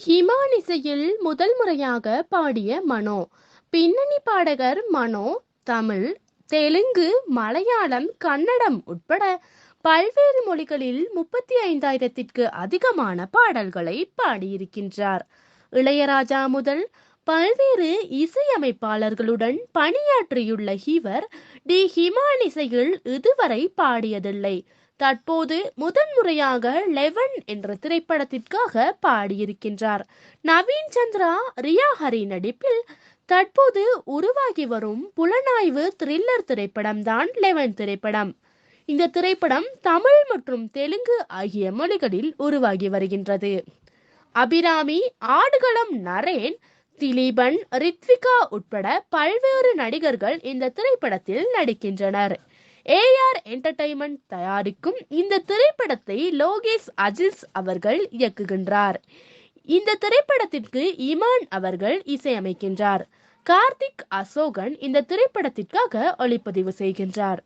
ஹிமானிசையில் முதல் முறையாக பாடிய மனோ. பின்னணி பாடகர் மனோ தமிழ் தெலுங்கு மலையாளம் கன்னடம் உட்பட பல்வேறு மொழிகளில் முப்பத்தி ஐந்தாயிரத்திற்கு அதிகமான பாடல்களை பாடியிருக்கின்றார். இளையராஜா முதல் பல்வேறு இசையமைப்பாளர்களுடன் பணியாற்றியுள்ள இவர் டி ஹிமானிசையில் இதுவரை பாடியதில்லை. தற்போது முதன்முறையாக லெவன் என்ற திரைப்படத்திற்காக பாடியிருக்கின்றார். நவீன் சந்திரா ரியா ஹரி நடிப்பில் தற்போது உருவாகி வரும் புலனாய்வு த்ரில்லர் திரைப்படம் தான் லெவன் திரைப்படம். இந்த திரைப்படம் தமிழ் மற்றும் தெலுங்கு ஆகிய மொழிகளில் உருவாகி வருகின்றது. அபிராமி ஆடுகளம் நரேன் திலீபன் ரித்விகா உட்பட பல்வேறு நடிகர்கள் இந்த திரைப்படத்தில் நடிக்கின்றனர். ஏஆர் என்டர்டைன்மெண்ட் தயாரிக்கும் இந்த திரைப்படத்தை லோகேஷ் அஜில்ஸ் அவர்கள் இயக்குகின்றார். இந்த திரைப்படத்திற்கு இமான் அவர்கள் இசையமைக்கின்றார். கார்த்திக் அசோகன் இந்த திரைப்படத்திற்காக ஒளிப்பதிவு செய்கின்றார்.